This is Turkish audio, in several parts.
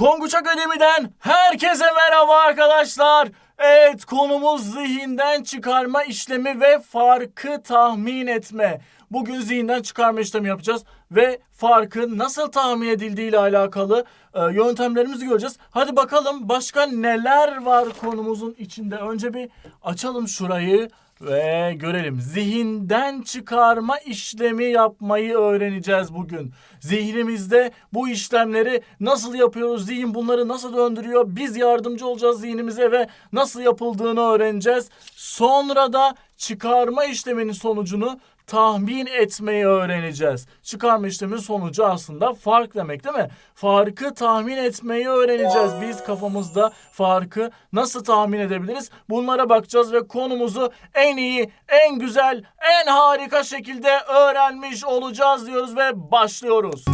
Tonguç Akademi'den herkese merhaba arkadaşlar. Evet konumuz zihinden çıkarma işlemi ve farkı tahmin etme. Bugün zihinden çıkarma işlemi yapacağız ve farkın nasıl tahmin edildiği ile alakalı e, yöntemlerimizi göreceğiz. Hadi bakalım başka neler var konumuzun içinde. Önce bir açalım şurayı ve görelim. Zihinden çıkarma işlemi yapmayı öğreneceğiz bugün. Zihnimizde bu işlemleri nasıl yapıyoruz? Zihin bunları nasıl döndürüyor? Biz yardımcı olacağız zihnimize ve nasıl yapıldığını öğreneceğiz. Sonra da çıkarma işleminin sonucunu tahmin etmeyi öğreneceğiz. Çıkarma işleminin sonucu aslında fark demek değil mi? Farkı tahmin etmeyi öğreneceğiz. Biz kafamızda farkı nasıl tahmin edebiliriz? Bunlara bakacağız ve konumuzu en iyi, en güzel, en harika şekilde öğrenmiş olacağız diyoruz ve başlıyoruz.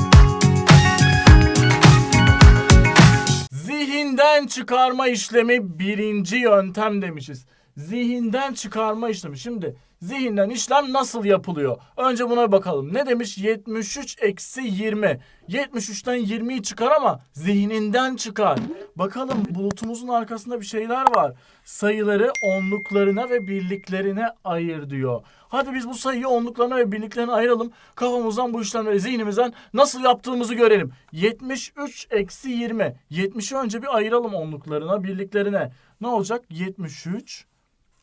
Zihinden çıkarma işlemi birinci yöntem demişiz. Zihinden çıkarma işlemi. Şimdi zihinden işlem nasıl yapılıyor? Önce buna bakalım. Ne demiş? 73 eksi 20. 73'ten 20'yi çıkar ama zihninden çıkar. Bakalım bulutumuzun arkasında bir şeyler var. Sayıları onluklarına ve birliklerine ayır diyor. Hadi biz bu sayıyı onluklarına ve birliklerine ayıralım. Kafamızdan bu işlemleri zihnimizden nasıl yaptığımızı görelim. 73 eksi 20. 70'i önce bir ayıralım onluklarına, birliklerine. Ne olacak? 73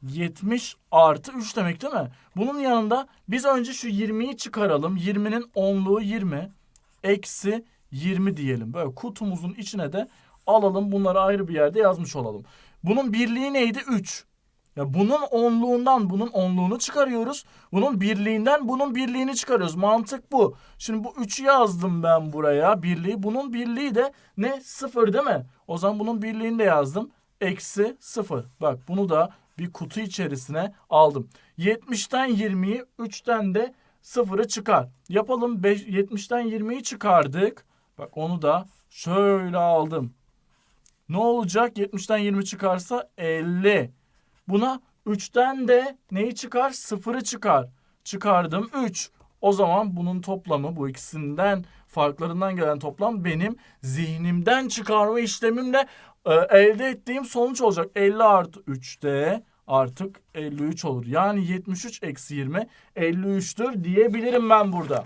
70 artı 3 demek değil mi? Bunun yanında biz önce şu 20'yi çıkaralım. 20'nin onluğu 20 eksi 20 diyelim. Böyle kutumuzun içine de alalım bunları ayrı bir yerde yazmış olalım. Bunun birliği neydi? 3. Ya bunun onluğundan bunun onluğunu çıkarıyoruz. Bunun birliğinden bunun birliğini çıkarıyoruz. Mantık bu. Şimdi bu 3'ü yazdım ben buraya. Birliği. Bunun birliği de ne? 0 değil mi? O zaman bunun birliğini de yazdım. Eksi 0. Bak bunu da bir kutu içerisine aldım. 70'ten 20'yi 3'ten de 0'ı çıkar. Yapalım 5, 70'ten 20'yi çıkardık. Bak onu da şöyle aldım. Ne olacak? 70'ten 20 çıkarsa 50. Buna 3'ten de neyi çıkar? 0'ı çıkar. Çıkardım 3. O zaman bunun toplamı bu ikisinden farklarından gelen toplam benim zihnimden çıkarma işlemimle elde ettiğim sonuç olacak. 50 artı 3'te artık 53 olur. Yani 73 eksi 20 53'tür diyebilirim ben burada.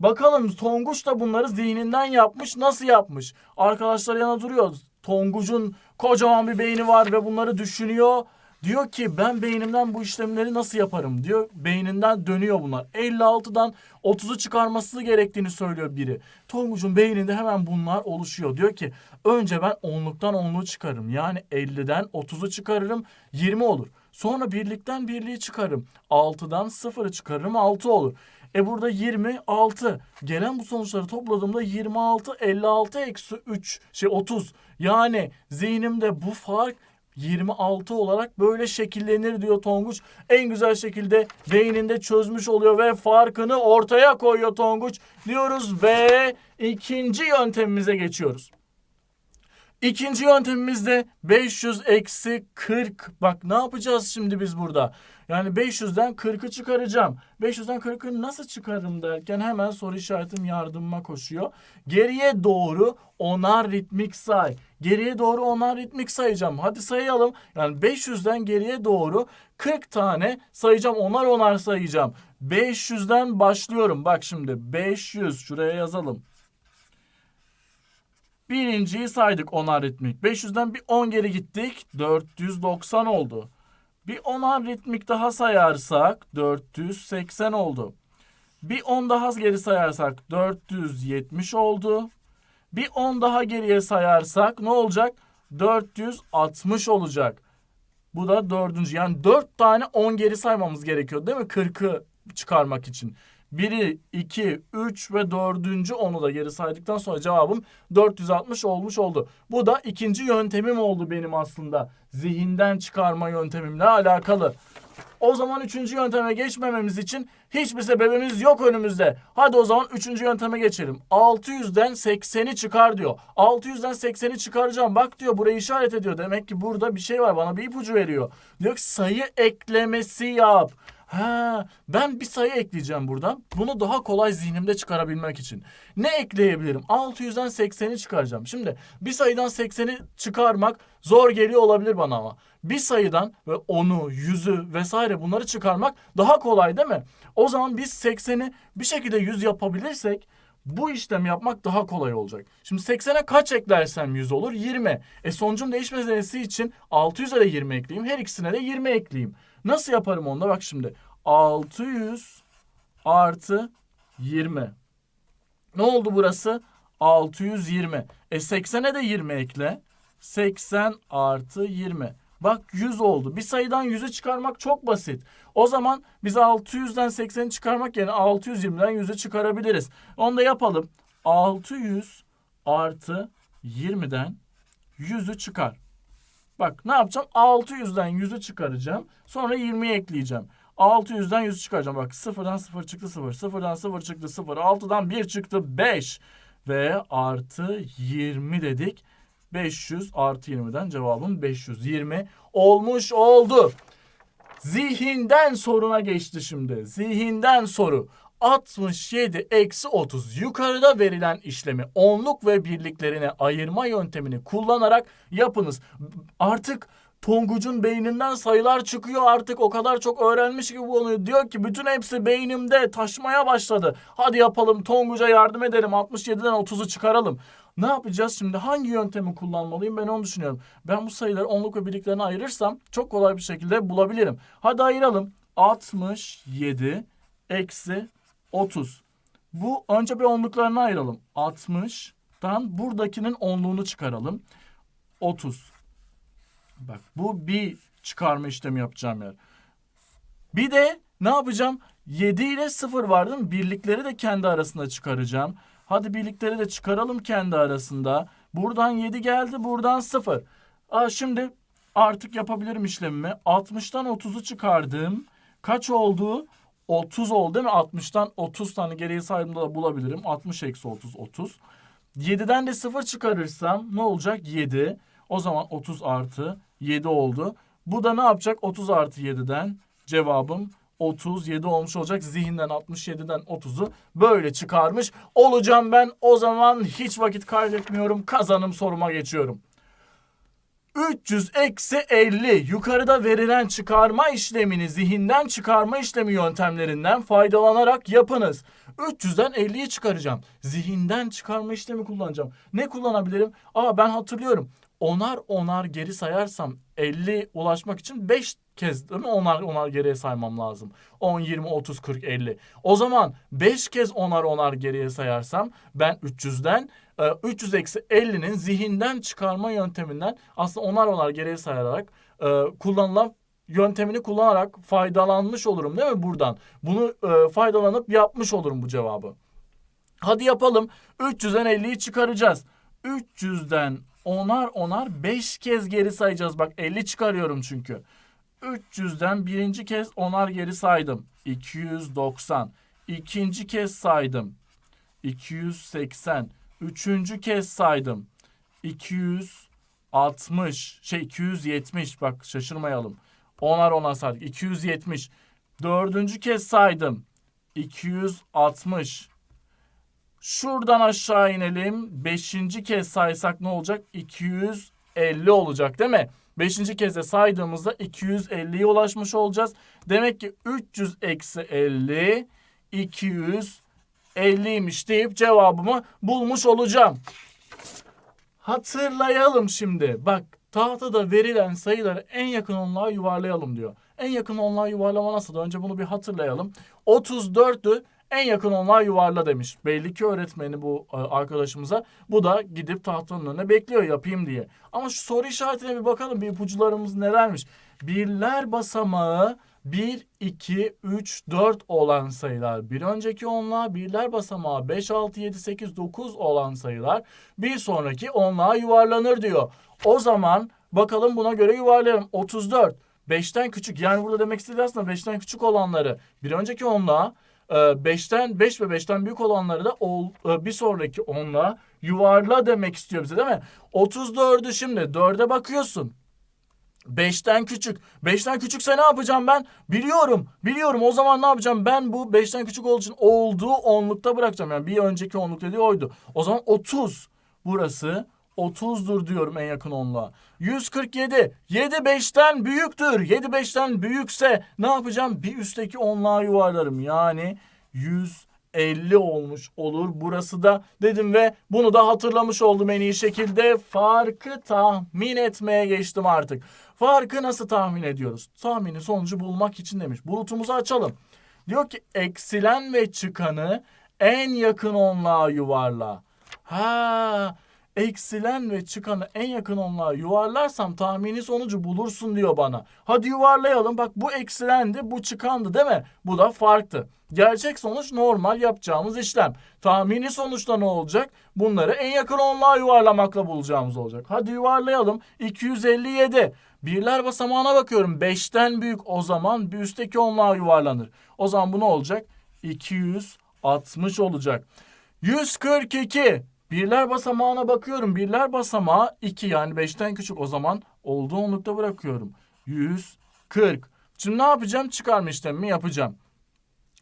Bakalım Tonguç da bunları zihninden yapmış. Nasıl yapmış? Arkadaşlar yana duruyor. Tonguç'un kocaman bir beyni var ve bunları düşünüyor. Diyor ki ben beynimden bu işlemleri nasıl yaparım diyor. Beyninden dönüyor bunlar. 56'dan 30'u çıkarması gerektiğini söylüyor biri. Tonguç'un beyninde hemen bunlar oluşuyor. Diyor ki önce ben onluktan onluğu çıkarırım. Yani 50'den 30'u çıkarırım 20 olur. Sonra birlikten birliği çıkarırım. 6'dan 0'ı çıkarırım 6 olur. E burada 26. Gelen bu sonuçları topladığımda 26, 56 eksi 3, şey 30. Yani zihnimde bu fark 26 olarak böyle şekillenir diyor Tonguç. En güzel şekilde beyninde çözmüş oluyor ve farkını ortaya koyuyor Tonguç diyoruz ve ikinci yöntemimize geçiyoruz. İkinci yöntemimiz de 500 eksi 40. Bak ne yapacağız şimdi biz burada? Yani 500'den 40'ı çıkaracağım. 500'den 40'ı nasıl çıkarım derken hemen soru işaretim yardımıma koşuyor. Geriye doğru onar ritmik say. Geriye doğru onar ritmik sayacağım. Hadi sayalım. Yani 500'den geriye doğru 40 tane sayacağım. Onar onar sayacağım. 500'den başlıyorum. Bak şimdi 500 şuraya yazalım. Birinciyi saydık onar ritmik. 500'den bir 10 geri gittik. 490 oldu. Bir onar ritmik daha sayarsak 480 oldu. Bir 10 daha geri sayarsak 470 oldu. Bir 10 daha geriye sayarsak ne olacak? 460 olacak. Bu da dördüncü. Yani dört tane 10 geri saymamız gerekiyor değil mi? 40'ı çıkarmak için. Biri, iki, üç ve dördüncü onu da geri saydıktan sonra cevabım 460 olmuş oldu. Bu da ikinci yöntemim oldu benim aslında. Zihinden çıkarma yöntemimle alakalı. O zaman üçüncü yönteme geçmememiz için hiçbir sebebimiz yok önümüzde. Hadi o zaman üçüncü yönteme geçelim. 600'den 80'i çıkar diyor. 600'den 80'i çıkaracağım. Bak diyor burayı işaret ediyor. Demek ki burada bir şey var. Bana bir ipucu veriyor. Diyor ki sayı eklemesi yap. Ha, ben bir sayı ekleyeceğim buradan. Bunu daha kolay zihnimde çıkarabilmek için. Ne ekleyebilirim? 600'den 80'i çıkaracağım. Şimdi bir sayıdan 80'i çıkarmak zor geliyor olabilir bana ama. Bir sayıdan ve 10'u, 100'ü vesaire bunları çıkarmak daha kolay değil mi? O zaman biz 80'i bir şekilde 100 yapabilirsek bu işlemi yapmak daha kolay olacak. Şimdi 80'e kaç eklersem 100 olur? 20. E sonucun değişmesi için 600'e de 20 ekleyeyim. Her ikisine de 20 ekleyeyim. Nasıl yaparım onu da bak şimdi. 600 artı 20. Ne oldu burası? 620. E 80'e de 20 ekle. 80 artı 20. Bak 100 oldu. Bir sayıdan 100'ü çıkarmak çok basit. O zaman biz 600'den 80'i çıkarmak yerine 620'den 100'ü çıkarabiliriz. Onu da yapalım. 600 artı 20'den 100'ü çıkar. Bak ne yapacağım? 600'den 100'ü çıkaracağım. Sonra 20'yi ekleyeceğim. 600'den 100 çıkaracağım. Bak 0'dan 0 çıktı 0. 0'dan 0 çıktı 0. 6'dan 1 çıktı 5. Ve artı 20 dedik. 500 artı 20'den cevabım 520 olmuş oldu. Zihinden soruna geçti şimdi. Zihinden soru. 67 eksi 30 yukarıda verilen işlemi onluk ve birliklerine ayırma yöntemini kullanarak yapınız. Artık Tonguç'un beyninden sayılar çıkıyor artık o kadar çok öğrenmiş ki bu konuyu. Diyor ki bütün hepsi beynimde taşmaya başladı. Hadi yapalım Tonguç'a yardım edelim 67'den 30'u çıkaralım. Ne yapacağız şimdi? Hangi yöntemi kullanmalıyım? Ben onu düşünüyorum. Ben bu sayıları onluk ve birliklerine ayırırsam çok kolay bir şekilde bulabilirim. Hadi ayıralım. 67 eksi 30. Bu önce bir onluklarını ayıralım. 60'dan buradakinin onluğunu çıkaralım. 30. Bak bu bir çıkarma işlemi yapacağım yer. Bir de ne yapacağım? 7 ile 0 var değil mi? Birlikleri de kendi arasında çıkaracağım. Hadi birlikleri de çıkaralım kendi arasında. Buradan 7 geldi, buradan 0. Aa, şimdi artık yapabilirim işlemimi. 60'tan 30'u çıkardım. Kaç oldu? 30 oldu değil mi? 60'tan 30 tane geriye saydığımda da bulabilirim. 60 eksi 30, 30. 7'den de 0 çıkarırsam ne olacak? 7. O zaman 30 artı 7 oldu. Bu da ne yapacak? 30 artı 7'den cevabım 37 olmuş olacak. Zihinden 67'den 30'u böyle çıkarmış olacağım ben. O zaman hiç vakit kaybetmiyorum. Kazanım soruma geçiyorum. 300 eksi 50 yukarıda verilen çıkarma işlemini zihinden çıkarma işlemi yöntemlerinden faydalanarak yapınız. 300'den 50'yi çıkaracağım. Zihinden çıkarma işlemi kullanacağım. Ne kullanabilirim? Aa ben hatırlıyorum. Onar onar geri sayarsam 50 ulaşmak için 5 kez değil mi onar onar geriye saymam lazım. 10, 20, 30, 40, 50. O zaman 5 kez onar onar geriye sayarsam ben 300'den e, 300 eksi 50'nin zihinden çıkarma yönteminden aslında onar onar geriye sayarak e, kullanılan yöntemini kullanarak faydalanmış olurum değil mi buradan? Bunu e, faydalanıp yapmış olurum bu cevabı. Hadi yapalım. 300'den 50'yi çıkaracağız. 300'den onar onar 5 kez geri sayacağız. Bak 50 çıkarıyorum çünkü. 300'den birinci kez onar geri saydım. 290. İkinci kez saydım. 280. Üçüncü kez saydım. 260. Şey 270. Bak şaşırmayalım. Onar onar saydık. 270. Dördüncü kez saydım. 260. Şuradan aşağı inelim. Beşinci kez saysak ne olacak? 250 olacak değil mi? Beşinci kez de saydığımızda 250'ye ulaşmış olacağız. Demek ki 300 eksi 50 250'ymiş deyip cevabımı bulmuş olacağım. Hatırlayalım şimdi. Bak tahtada verilen sayıları en yakın onluğa yuvarlayalım diyor. En yakın onluğa yuvarlama nasıl? Önce bunu bir hatırlayalım. 34'ü en yakın onluğa yuvarla demiş. Belli ki öğretmeni bu e, arkadaşımıza. Bu da gidip tahtanın önüne bekliyor yapayım diye. Ama şu soru işaretine bir bakalım. Bir ipucularımız nelermiş? Birler basamağı 1, 2, 3, 4 olan sayılar. Bir önceki onluğa birler basamağı 5, 6, 7, 8, 9 olan sayılar. Bir sonraki onluğa yuvarlanır diyor. O zaman bakalım buna göre yuvarlayalım. 34. 5'ten küçük yani burada demek istediği aslında 5'ten küçük olanları bir önceki onluğa 5'ten 5 ve 5'ten büyük olanları da e, bir sonraki onluğa yuvarla demek istiyor bize değil mi? 34'ü şimdi 4'e bakıyorsun. 5'ten küçük. 5'ten küçükse ne yapacağım ben? Biliyorum. Biliyorum. O zaman ne yapacağım? Ben bu 5'ten küçük olduğu için olduğu onlukta bırakacağım. Yani bir önceki onluk dediği oydu. O zaman 30. Burası 30'dur diyorum en yakın onluğa. 147. 7 5'ten büyüktür. 7 5'ten büyükse ne yapacağım? Bir üstteki onluğa yuvarlarım. Yani 150 olmuş olur burası da dedim ve bunu da hatırlamış oldum en iyi şekilde. Farkı tahmin etmeye geçtim artık. Farkı nasıl tahmin ediyoruz? Tahmini sonucu bulmak için demiş. Bulutumuzu açalım. Diyor ki eksilen ve çıkanı en yakın onluğa yuvarla. Ha, eksilen ve çıkanı en yakın onluğa yuvarlarsam tahmini sonucu bulursun diyor bana. Hadi yuvarlayalım. Bak bu eksilendi, bu çıkandı değil mi? Bu da farktı. Gerçek sonuç normal yapacağımız işlem. Tahmini sonuçta ne olacak? Bunları en yakın onluğa yuvarlamakla bulacağımız olacak. Hadi yuvarlayalım. 257. Birler basamağına bakıyorum. 5'ten büyük o zaman bir üstteki onluğa yuvarlanır. O zaman bu ne olacak? 260 olacak. 142. Birler basamağına bakıyorum. Birler basamağı 2 yani 5'ten küçük o zaman olduğu onlukta bırakıyorum. 140. Şimdi ne yapacağım? Çıkarma işlemimi yapacağım.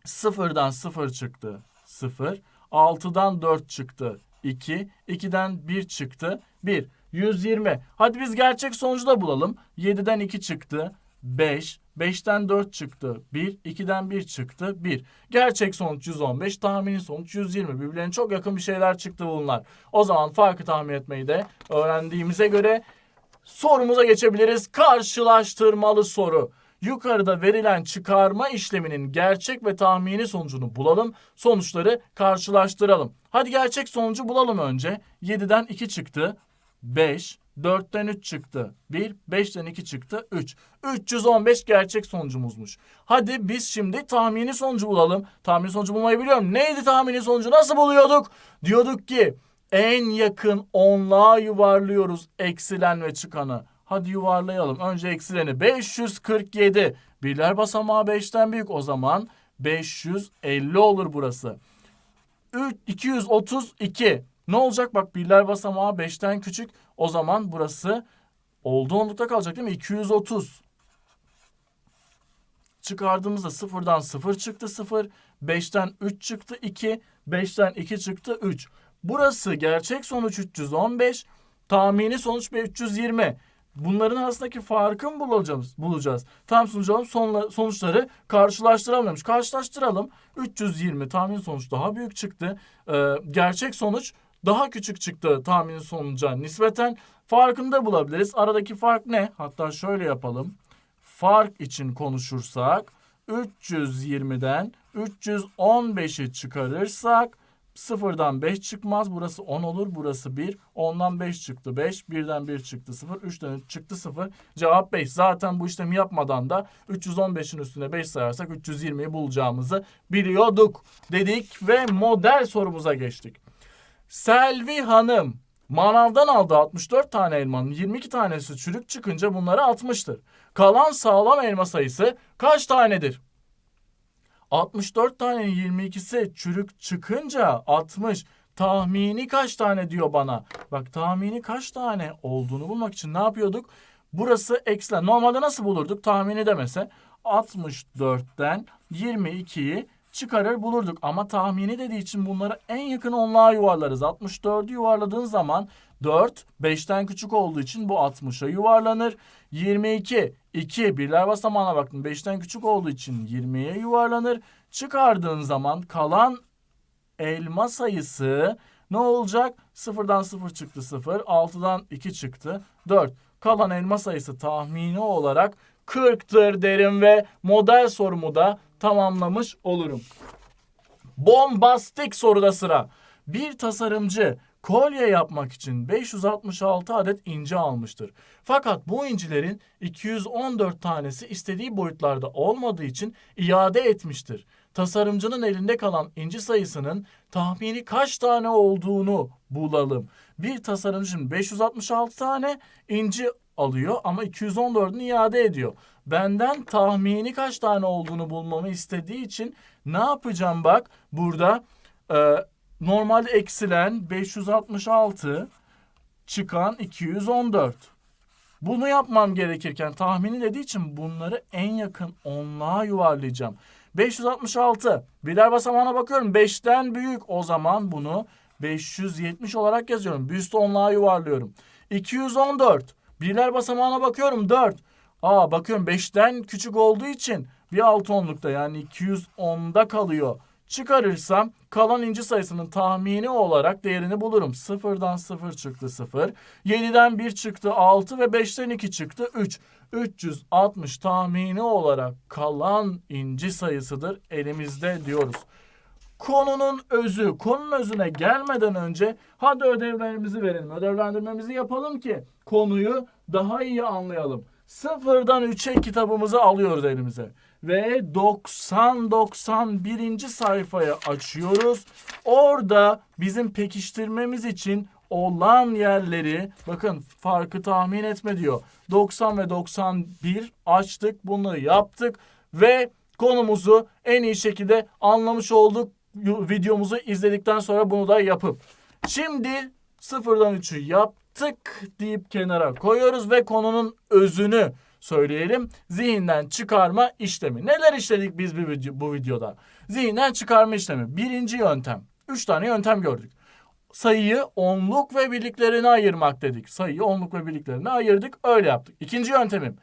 Sıfırdan sıfır çıktı. Sıfır. 6'dan 4 çıktı. 2. 2'den 1 çıktı. 1. 120. Hadi biz gerçek sonucu da bulalım. 7'den 2 çıktı. 5. 5'ten 4 çıktı. 1. 2'den 1 çıktı. 1. Gerçek sonuç 115. Tahmini sonuç 120. Birbirlerine çok yakın bir şeyler çıktı bunlar. O zaman farkı tahmin etmeyi de öğrendiğimize göre sorumuza geçebiliriz. Karşılaştırmalı soru. Yukarıda verilen çıkarma işleminin gerçek ve tahmini sonucunu bulalım. Sonuçları karşılaştıralım. Hadi gerçek sonucu bulalım önce. 7'den 2 çıktı. 5. 4'ten 3 çıktı. 1. 5'ten 2 çıktı. 3. 315 gerçek sonucumuzmuş. Hadi biz şimdi tahmini sonucu bulalım. Tahmini sonucu bulmayı biliyorum. Neydi tahmini sonucu? Nasıl buluyorduk? Diyorduk ki en yakın onluğa yuvarlıyoruz eksilen ve çıkanı. Hadi yuvarlayalım. Önce eksileni 547. Birler basamağı 5'ten büyük. O zaman 550 olur burası. 3, 232. Ne olacak? Bak birler basamağı 5'ten küçük. O zaman burası olduğu onlukta kalacak değil mi? 230. Çıkardığımızda sıfırdan 0 çıktı 0. 5'ten 3 çıktı 2. 5'ten 2 çıktı 3. Burası gerçek sonuç 315. Tahmini sonuç 320. Bunların arasındaki farkı mı bulacağız? bulacağız. Tam sonucu sonla, sonuçları karşılaştıramıyormuş. Karşılaştıralım. 320 tahmin sonuç daha büyük çıktı. Ee, gerçek sonuç daha küçük çıktı tahmin sonuca nispeten. Farkını da bulabiliriz. Aradaki fark ne? Hatta şöyle yapalım. Fark için konuşursak 320'den 315'i çıkarırsak Sıfırdan 5 çıkmaz. Burası 10 olur. Burası 1. 10'dan 5 çıktı 5. 1'den 1 çıktı 0. 3'ten 3 çıktı 0. Cevap 5. Zaten bu işlemi yapmadan da 315'in üstüne 5 sayarsak 320'yi bulacağımızı biliyorduk dedik ve model sorumuza geçtik. Selvi Hanım manavdan aldığı 64 tane elmanın 22 tanesi çürük çıkınca bunları atmıştır. Kalan sağlam elma sayısı kaç tanedir? 64 tanenin 22'si çürük çıkınca 60 tahmini kaç tane diyor bana. Bak tahmini kaç tane olduğunu bulmak için ne yapıyorduk? Burası eksilen. Normalde nasıl bulurduk? Tahmini demese 64'ten 22'yi çıkarır bulurduk. Ama tahmini dediği için bunları en yakın onluğa yuvarlarız. 64'ü yuvarladığın zaman 4 5'ten küçük olduğu için bu 60'a yuvarlanır. 22 2 birler basamağına baktım 5'ten küçük olduğu için 20'ye yuvarlanır. Çıkardığın zaman kalan elma sayısı ne olacak? 0'dan 0 çıktı 0, 6'dan 2 çıktı 4. Kalan elma sayısı tahmini olarak 40'tır derim ve model sorumu da tamamlamış olurum. Bombastik soruda sıra. Bir tasarımcı kolye yapmak için 566 adet inci almıştır. Fakat bu incilerin 214 tanesi istediği boyutlarda olmadığı için iade etmiştir. Tasarımcının elinde kalan inci sayısının tahmini kaç tane olduğunu bulalım. Bir tasarımcı şimdi 566 tane inci alıyor ama 214'ünü iade ediyor. Benden tahmini kaç tane olduğunu bulmamı istediği için ne yapacağım bak burada e, normalde eksilen 566 çıkan 214. Bunu yapmam gerekirken tahmini dediği için bunları en yakın onluğa yuvarlayacağım. 566. Birler basamağına bakıyorum. 5'ten büyük. O zaman bunu 570 olarak yazıyorum. Bir üstü onluğa yuvarlıyorum. 214. Birler basamağına bakıyorum. 4. Aa bakıyorum 5'ten küçük olduğu için bir alt onlukta yani 210'da kalıyor. Çıkarırsam kalan inci sayısının tahmini olarak değerini bulurum. 0'dan 0 çıktı 0. 7'den 1 çıktı 6 ve 5'ten 2 çıktı 3. 360 tahmini olarak kalan inci sayısıdır elimizde diyoruz. Konunun özü, konunun özüne gelmeden önce hadi ödevlerimizi verelim. Ödevlendirmemizi yapalım ki konuyu daha iyi anlayalım. Sıfırdan 3'e kitabımızı alıyoruz elimize. Ve 90-91. sayfaya açıyoruz. Orada bizim pekiştirmemiz için olan yerleri bakın farkı tahmin etme diyor. 90 ve 91 açtık bunları yaptık ve konumuzu en iyi şekilde anlamış olduk videomuzu izledikten sonra bunu da yapıp. Şimdi sıfırdan 3'ü yaptık deyip kenara koyuyoruz ve konunun özünü söyleyelim. Zihinden çıkarma işlemi. Neler işledik biz bu, video, bu videoda? Zihinden çıkarma işlemi. Birinci yöntem. Üç tane yöntem gördük. Sayıyı onluk ve birliklerine ayırmak dedik. Sayıyı onluk ve birliklerine ayırdık. Öyle yaptık. İkinci yöntemim.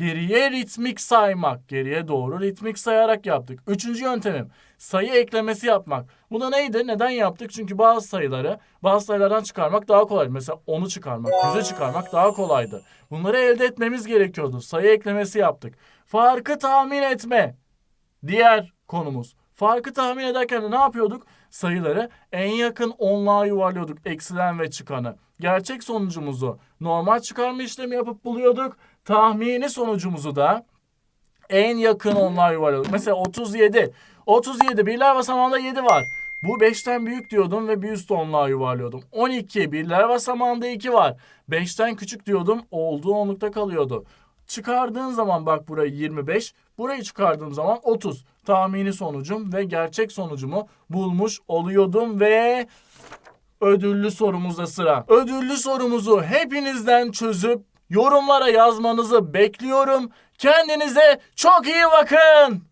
Geriye ritmik saymak. Geriye doğru ritmik sayarak yaptık. Üçüncü yöntemim. Sayı eklemesi yapmak. Bu da neydi? Neden yaptık? Çünkü bazı sayıları bazı sayılardan çıkarmak daha kolay. Mesela 10'u çıkarmak, 100'ü çıkarmak daha kolaydı. Bunları elde etmemiz gerekiyordu. Sayı eklemesi yaptık. Farkı tahmin etme. Diğer konumuz. Farkı tahmin ederken de ne yapıyorduk? Sayıları en yakın onluğa yuvarlıyorduk. Eksilen ve çıkanı. Gerçek sonucumuzu normal çıkarma işlemi yapıp buluyorduk. Tahmini sonucumuzu da en yakın onluğa yuvarlıyorduk. Mesela 37. 37 birler basamağında 7 var. Bu 5'ten büyük diyordum ve bir üst onluğa yuvarlıyordum. 12 birler basamağında 2 var. 5'ten küçük diyordum olduğu onlukta kalıyordu. Çıkardığın zaman bak burayı 25. Burayı çıkardığım zaman 30. Tahmini sonucum ve gerçek sonucumu bulmuş oluyordum ve ödüllü sorumuzda sıra. Ödüllü sorumuzu hepinizden çözüp yorumlara yazmanızı bekliyorum. Kendinize çok iyi bakın.